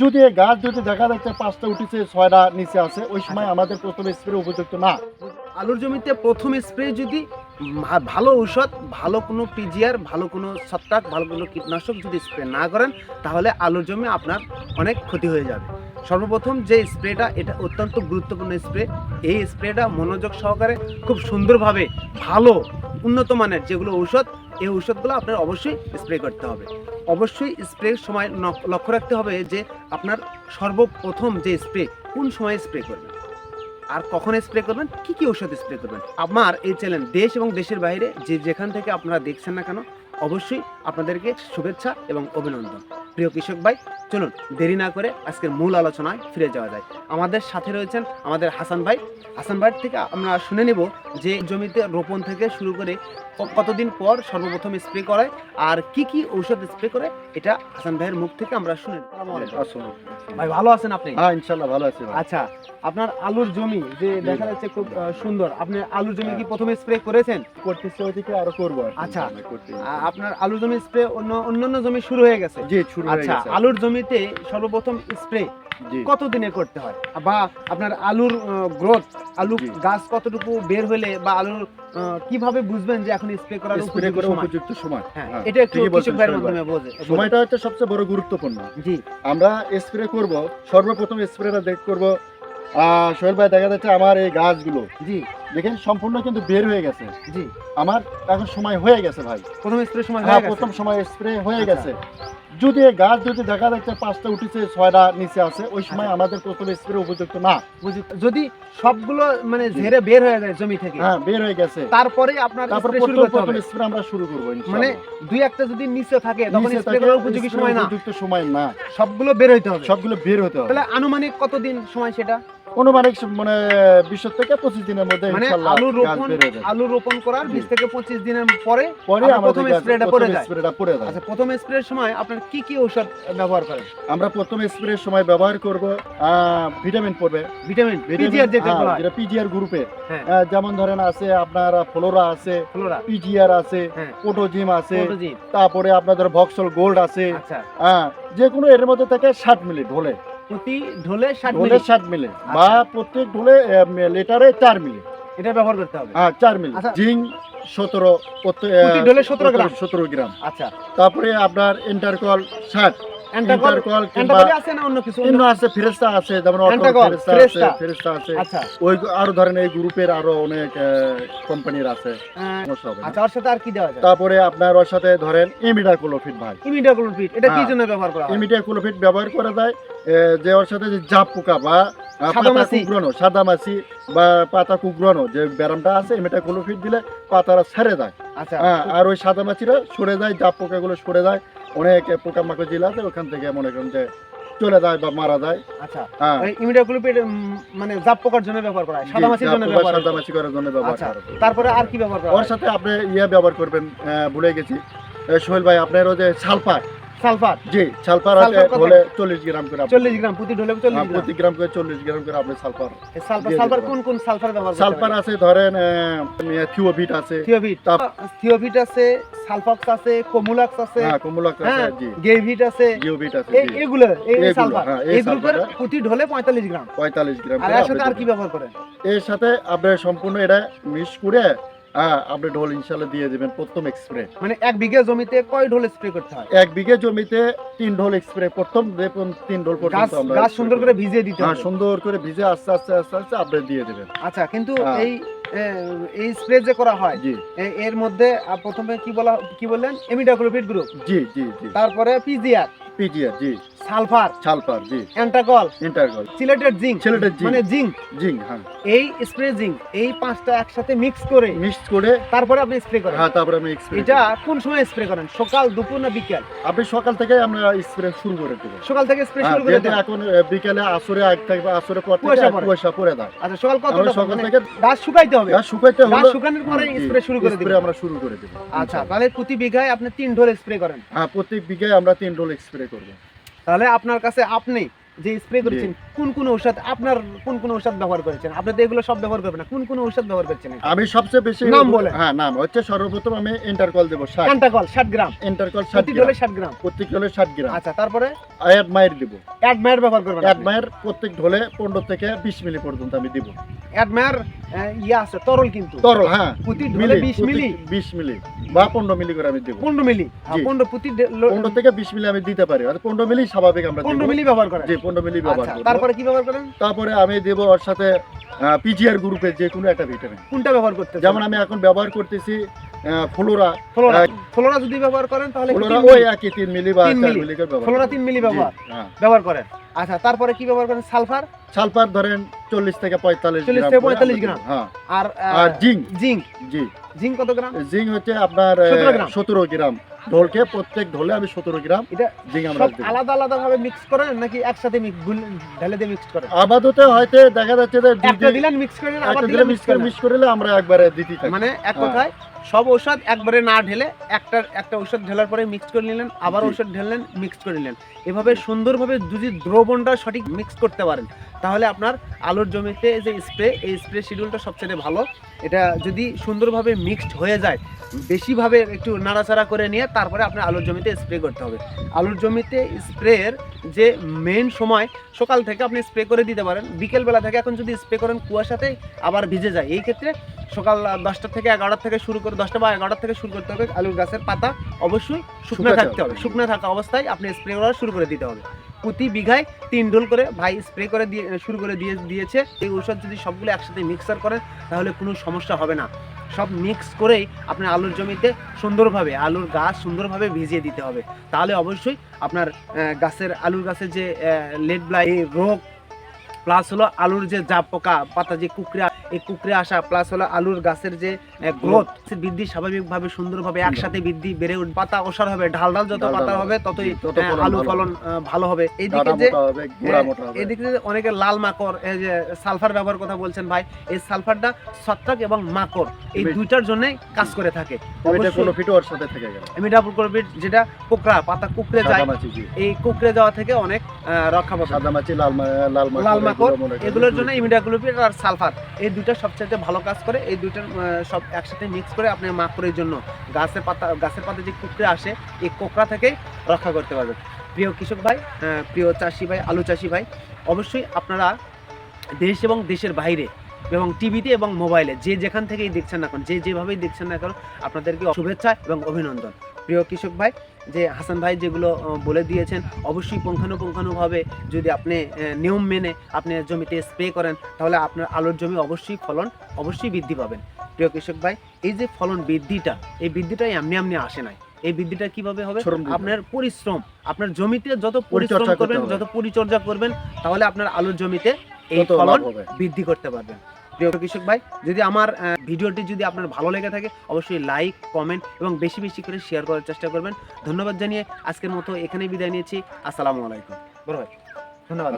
যদি গাছ যদি দেখা যাচ্ছে পাঁচটা উঠেছে ছয়টা নিচে আছে ওই সময় আমাদের প্রথম স্প্রে উপযুক্ত না। আলুর জমিতে প্রথম স্প্রে যদি ভালো ঔষধ ভালো কোনো পিজিআর ভালো কোনো ছত্রাক ভালো কোনো কীটনাশক যদি স্প্রে না করেন তাহলে আলুর জমি আপনার অনেক ক্ষতি হয়ে যাবে। সর্বপ্রথম যে স্প্রেটা এটা অত্যন্ত গুরুত্বপূর্ণ স্প্রে এই স্প্রেটা মনোযোগ সহকারে খুব সুন্দরভাবে ভালো উন্নত মানের যেগুলো ঔষধ এই ঔষধগুলো আপনার অবশ্যই স্প্রে করতে হবে। অবশ্যই স্প্রের সময় লক্ষ্য রাখতে হবে যে আপনার সর্বপ্রথম যে স্প্রে কোন সময় স্প্রে করবেন? আর কখন স্প্রে করবেন? কি কি ঔষধ স্প্রে করবেন? আমার এই চ্যানেল দেশ এবং দেশের বাইরে যে যেখান থেকে আপনারা দেখছেন না কেন, অবশ্যই আপনাদেরকে শুভেচ্ছা এবং অভিনন্দন। প্রিয় কৃষক ভাই চলুন দেরি না করে আজকের মূল আলোচনায় ফিরে যাওয়া যায়। আমাদের সাথে রয়েছেন আমাদের হাসান ভাই। হাসান ভাইয়ের থেকে আমরা শুনে নেব যে জমিতে রোপণ থেকে শুরু করে কতদিন পর সর্বপ্রথম স্প্রে করায় আর কি কি ঔষধ স্প্রে করে এটা হাসান ভাইয়ের মুখ থেকে আমরা শুনে ভাই ভালো আছেন আপনি? হ্যাঁ ইনশাল্লাহ ভালো আছে ভাই। আচ্ছা আপনার আলুর জমি যে দেখা যাচ্ছে খুব সুন্দর আপনি আলুর জমি কি প্রথমে স্প্রে করেছেন? করতেছে ওইদিকে আরও করব আচ্ছা। আপনার আলুর জমি স্প্রে অন্য অন্যান্য জমি শুরু হয়ে গেছে? জি শুরু হয়ে আচ্ছা গেছে। আলুর জমিতে সর্বপ্রথম স্প্রে জি। কত দিনে করতে হয়? বা আপনার আলুর গ্রোথ আলু গাছ কতটুকু বের হলে বা আলুর কীভাবে বুঝবেন যে এখন স্প্রে করার স্প্রে উপযুক্ত সময়? উপযুক্ত সময়। হ্যাঁ হ্যাঁ, এটা একটু কৃষক ভাইয়ের ভাই। মাধ্যমে বোঝে সময়টা হচ্ছে সবচেয়ে বড় গুরুত্বপূর্ণ। জি। আমরা স্প্রে করব সর্বপ্রথম স্প্রেটা দেখ করব। সোহেল ভাই দেখা যাচ্ছে আমার এই গাছগুলো জি। দেখেন সম্পূর্ণ কিন্তু বের হয়ে গেছে। জি। আমার এখন সময় হয়ে গেছে ভাই। প্রথম স্প্রে সময় হ্যাঁ প্রথম সময় স্প্রে হয়ে আচ্ছা। গেছে। যদি গাছ যদি দেখা যাচ্ছে পাঁচটা উঠেছে ছয়টা নিচে আছে ওই সময় আচ্ছা। আমাদের প্রথম স্প্রে উপযুক্ত না। যদি সবগুলো মানে ঝেড়ে বের হয়ে যায় জমি থেকে হ্যাঁ বের হয়ে গেছে। তারপরে আপনার তারপর প্রথম প্রথম স্প্রে আমরা শুরু করব মানে দুই একটা যদি নিচে থাকে তখন স্প্রে করার উপযোগী সময় না। উপযুক্ত সময় না। সবগুলো বের হইতে হবে। সবগুলো বের হতে হবে। তাহলে আনুমানিক কতদিন সময় সেটা? অনুমানিক মানে বিশ থেকে পঁচিশ দিনের মধ্যে মানে আলু রোপণ। আলু রোপণ করার বিশ থেকে পঁচিশ দিনের পরে পরে প্রথম স্প্রেটা প্রথম পড়ে যায়। স্প্রেটা পড়ে যায়। আচ্ছা প্রথম স্প্রের সময় আপনার কি কি ঔষধ ব্যবহার করেন? আমরা প্রথম স্প্রের সময় ব্যবহার করব ভিটামিন পড়বে। ভিটামিন পিজিআর যেটা হয় পিজিআর গ্রুপের হ্যাঁ। যেমন ধরেন আছে আপনার ফ্লোরা আছে ফ্লোরা। পিজিআর আছে হ্যাঁ। পোটোজিম আছে তারপরে আপনাদের ভক্সল গোল্ড আছে। আচ্ছা। হ্যাঁ যে কোনো এর মধ্যে থেকে ষাট মিলি ঢোলে প্রতি ঢোলে ষাট ঢোলে মিলি। ষাট মিলে বা প্রত্যেক ঢোলে লিটারে চার মিলে। এটা ব্যবহার করতে হবে। হ্যাঁ চার মিলে। জিং সতেরো প্রতি ঢোলে 17 গ্রাম। সতেরো গ্রাম। আচ্ছা। তারপরে আপনার ইন্টারকল ষাট। অ্যান্টাকল ইন্টারকল আছে না অন্য কিছু? অন্য আছে ফেরেস্তা আছে যেমন Entacol, ফেরেস্তা আছে Feresta। আছে। আচ্ছা। ওই আরও ধরেন এই গ্রুপের আরও অনেক কোম্পানির আছে। আহ, সমস্যা হবে না। আচ্ছা ওর সাথে আর কি দেওয়া যায়? তারপরে আপনার ওর সাথে ধরেন ইমিডাকুলোফিট ভাই। এটা কি হ্যাঁ। জন্য ব্যবহার করা হয়? ইমিডাকুলোফিট ব্যবহার করা যায় যে ওর সাথে যে জাপ পোকা বা পাতা। সাদা মাছি বা পাতা কুকরানো যে ব্যারামটা আছে ইমিডাকুলোফিট দিলে পাতারা ছেড়ে যায়। আচ্ছা। হ্যাঁ আর ওই সাদা মাছিরা সরে যায় জাপ পোকাগুলো সরে যায় অনেক পোকামাকড় জেলা জিলা আছে ওখান থেকে মনে করেন যে চলে যায় বা মারা যায় আচ্ছা হ্যাঁ ওই ইমিডাক্লোরপিড মানে জাপ পোকার জন্য ব্যবহার করা হয় সাদা মাছির জন্য ব্যবহার সাদা করা হয়। মাছি করার জন্য ব্যবহার আচ্ছা করা। তারপরে আর কি ব্যবহার করা ওর সাথে আপনি ইয়া ব্যবহার করবেন ভুলে গেছি সোহেল ভাই আপনার ওই যে সালফার সালফার? জি সালফার? হলে চল্লিশ গ্রাম করে আপনি- চল্লিশ গ্রাম প্রতি ঢোলে হ্যাঁ, গ্রাম। প্রতি গ্রাম করে চল্লিশ গ্রাম করে আপনি সালফার এই সালফার কোন কোন সালফার ব্যবহার সালফার আছে ধরেন থিওভিট আছে। থিওভিট। তাপ- থিওভিট আছে সালফক্স আছে কোমুলাক্স আছে। হ্যাঁ কমলাক আছে হ্যাঁ জি। গেভিট আছে। জিওভিট আছে এগুলো এই সালফার। এই গ্রুপের প্রতি ঢোলে পঁয়তাল্লিশ গ্রাম। পঁয়তাল্লিশ গ্রাম আর এর সাথে আর কি। ব্যবহার করেন? এর সাথে আপনি সম্পূর্ণ এটা মিক্স করে হ্যাঁ আপনি ঢোল ইনশাল্লাহ দিয়ে দিবেন প্রথম স্প্রে মানে এক বিঘা জমিতে কয় ঢোল স্প্রে করতে হয়? এক বিঘে জমিতে তিন ঢোল স্প্রে প্রথম দেখুন তিন ঢোল পর্যন্ত আমরা গাছ সুন্দর করে। ভিজিয়ে দিতে হ্যাঁ সুন্দর করে ভিজে আস্তে আস্তে আস্তে আস্তে আপনি দিয়ে দেবেন। আচ্ছা কিন্তু হ্যাঁ। এই এই স্প্রে যে করা হয় জি। এর মধ্যে প্রথমে কি বলা কি বললেন? এমিডাক্লোপিড গ্রুপ জি জি জি। তারপরে পিজিআর পিজিআর জি। সালফার। ছালপার জি। অ্যান্টাকল সিলেটেড জিঙ্ক ছেলেটার জি মানে জিঙ্ক জিং হ্যাঁ। এই স্প্রে জিঙ্ক এই পাঁচটা একসাথে মিক্স করে মিক্স করে তারপরে আপনি স্প্রে করেন। হ্যাঁ তারপরে আমি স্প্রে এটা কোন সময় স্প্রে করেন? সকাল দুপুর না বিকেল? আপনি সকাল থেকে আমরা স্প্রে শুরু করে দেবো। সকাল থেকে স্প্রে হ্যাঁ, শুরু করে দেন। এখন বিকেলে আসরে আগ থাকবে আসরে পর থেকে কুয়াশা পড়ে। দেয় আচ্ছা সকাল কতটা সকাল মানে থেকে গাছ শুকাইতে হবে। গাছ শুকাইতে গাছ হলো শুকানোর পরে স্প্রে শুরু করে স্প্রে আমরা শুরু করে দেবো। আচ্ছা তাহলে প্রতি বিঘায় আপনি তিন ঢোল স্প্রে করেন। হ্যাঁ প্রত্যেক বিঘায় আমরা তিন রোল স্প্রে করব। তাহলে আপনার কাছে আপনি যে স্প্রে করেছেন কোন কোন ঔষধ আপনার কোন কোন ঔষধ ব্যবহার করেছেন? আপনি তো এগুলো সব ব্যবহার করবেন না। কোন কোন ঔষধ ব্যবহার করছেন আমি সবচেয়ে বেশি নাম বলে হ্যাঁ নাম। হচ্ছে সর্বপ্রথম আমি ইন্টারকল দেবো ষাট। ক্যান্টাকল ষাট গ্রাম। ইন্টারকল ষাট প্রতি গ্রাম। প্রতি ঢোলে ষাট গ্রাম। আচ্ছা তারপরে? দিব। অ্যাডমায়ার ব্যবহার করবেন প্রত্যেক ঢোলে পনেরো থেকে বিশ মিলি পর্যন্ত আমি দিব। অ্যাডমায়ার ইয়ে আছে তরল কিন্তু। তরল হ্যাঁ। প্রতি ঢোলে বিশ মিলি? বিশ মিলি বা পনেরো মিলি করে আমি দিব। পনেরো মিলি? হ্যাঁ, পনেরো প্রতি পনেরো থেকে বিশ মিলি আমি দিতে পারি। আর পনেরো মিলি স্বাভাবিক আমরা পনেরো মিলি ব্যবহার করেন। জি পনেরো মিলি ব্যবহার আচ্ছা তারপরে কি ব্যবহার করেন? তারপরে আমি দেব ওর সাথে পিজিআর গ্রুপের যে কোনো একটা ভিটামিন কোনটা ব্যবহার করতে যেমন আমি এখন ব্যবহার করতেছি ফ্লোরা। ফ্লোরা। যদি ব্যবহার করেন তাহলে ফ্লোরা ওই একই মিলি বা তিন মিলি। মিলি। করে ব্যবহার ফ্লোরা মিলি ব্যবহার। হ্যাঁ। ব্যবহার করেন। আচ্ছা তারপরে কি ব্যবহার করেন? সালফার? সালফার ধরেন চল্লিশ থেকে পঁয়তাল্লিশ 40 থেকে করে 45 আমরা গ্রাম। হ্যাঁ। আর আর জিঙ্ক? জিঙ্ক। জি। জিঙ্ক কত গ্রাম? জিঙ্ক হচ্ছে আপনার 17 গ্রাম। সতেরো গ্রাম। ঢোলকে প্রত্যেক ঢোলে আমি সতেরো গ্রাম এটা জিঙ্ক আমরা আলাদা আলাদা ভাবে মিক্স করেন নাকি একসাথে মিক্স ঢেলে দিয়ে মিক্স করেন? আপাতত হয়তো দেখা যাচ্ছে যে একটা দিলেন মিক্স করে আবার দিলেন মিক্স করে মিক্স করলে আমরা একবারে দিতে থাকি। মানে এক হ্যাঁ। কথায় সব ঔষধ একবারে না ঢেলে একটা একটা ঔষধ ঢেলার পরে মিক্স করে নিলেন আবার। ঔষধ ঢেললেন মিক্স করে নিলেন এভাবে সুন্দরভাবে যদি দ্রবণটা সঠিক মিক্স করতে পারেন তাহলে আপনার আলুর জমিতে যে স্প্রে এই স্প্রে শিডিউলটা সবচেয়ে ভালো এটা যদি সুন্দরভাবে মিক্সড হয়ে যায় বেশিভাবে একটু নাড়াচাড়া করে নিয়ে তারপরে আপনার আলুর জমিতে স্প্রে করতে হবে। আলুর জমিতে স্প্রের যে মেন সময় সকাল থেকে আপনি স্প্রে করে দিতে পারেন বিকেলবেলা থেকে এখন যদি স্প্রে করেন কুয়াশাতে আবার ভিজে যায়। এই ক্ষেত্রে সকাল দশটা থেকে এগারোটা থেকে শুরু করে দশটা বা এগারোটা থেকে শুরু করতে হবে। আলুর গাছের পাতা অবশ্যই শুকনো থাকতে হবে। হবে। শুকনো থাকা অবস্থায় আপনি স্প্রে করা শুরু করে দিতে হবে। প্রতি বিঘায় তিন ঢোল করে ভাই স্প্রে করে দিয়ে, শুরু করে দিয়ে, দিয়েছে। এই ঔষধ যদি সবগুলো একসাথে মিক্সার করেন তাহলে কোনো সমস্যা হবে না। সব মিক্স করেই আপনার আলুর জমিতে সুন্দরভাবে, আলুর গাছ সুন্দরভাবে ভিজিয়ে দিতে হবে। তাহলে অবশ্যই আপনার গাছের, আলুর গাছের যে লেড ব্লাই রোগ প্লাস হলো আলুর যে জাপ পোকা পাতা যে কুকড়ে এই কুকড়ে আসা প্লাস হলো আলুর গাছের যে গ্রোথ বৃদ্ধি স্বাভাবিকভাবে সুন্দরভাবে একসাথে বৃদ্ধি বেড়ে উঠবে পাতা ওসার হবে ঢাল ঢাল যত পাতা হবে। ততই আলু ফলন ভালো হবে। এইদিকে যে এদিকে যে অনেকে লাল মাকড় এই যে সালফার ব্যবহার কথা বলছেন ভাই এই সালফারটা ছত্রাক এবং মাকড় এই দুইটার জন্য কাজ করে থাকে। যেটা কোকড়া পাতা কুকড়ে যায় মাছি এই কুকড়ে যাওয়া থেকে অনেক রক্ষা পাবে মাছি লাল লাল মাকড় লাল মাকড়, এগুলো করেন এগুলোর জন্য ইমিডাগ্লোপিড আর সালফার এই দুইটা সবচেয়ে ভালো কাজ করে এই দুইটার সব একসাথে মিক্স করে আপনি মাকড়ের জন্য গাছের পাতা গাছের পাতা যে কুকড়ে আসে এই কোকড়া থেকে রক্ষা করতে পারবেন। প্রিয় কৃষক ভাই প্রিয় চাষি ভাই আলু চাষি ভাই অবশ্যই আপনারা দেশ এবং দেশের বাইরে এবং টিভিতে এবং মোবাইলে যে যেখান থেকেই দেখছেন না কেন যে যেভাবেই দেখছেন না কেন আপনাদেরকে শুভেচ্ছা এবং অভিনন্দন। প্রিয় কৃষক ভাই যে হাসান ভাই যেগুলো বলে দিয়েছেন অবশ্যই পুঙ্খানুপুঙ্খানুভাবে যদি আপনি নিয়ম মেনে আপনি জমিতে স্প্রে করেন তাহলে আপনার আলুর জমি অবশ্যই ফলন অবশ্যই বৃদ্ধি পাবেন। প্রিয় কৃষক ভাই এই যে ফলন বৃদ্ধিটা এই বৃদ্ধিটা এমনি এমনি আসে নাই। এই বৃদ্ধিটা কীভাবে হবে? আপনার পরিশ্রম আপনার জমিতে যত পরিশ্রম পরিচর্যা করবেন যত পরিচর্যা করবেন তাহলে আপনার আলুর জমিতে এই ফলন বৃদ্ধি করতে পারবেন। প্রিয় কৃষক ভাই, যদি আমার ভিডিওটি যদি আপনার ভালো লেগে থাকে, অবশ্যই লাইক কমেন্ট এবং বেশি বেশি করে শেয়ার করার চেষ্টা করবেন। ধন্যবাদ জানিয়ে আজকের মতো এখানেই বিদায় নিয়েছি। আসসালামু আলাইকুম। বড় ভাই, ধন্যবাদ।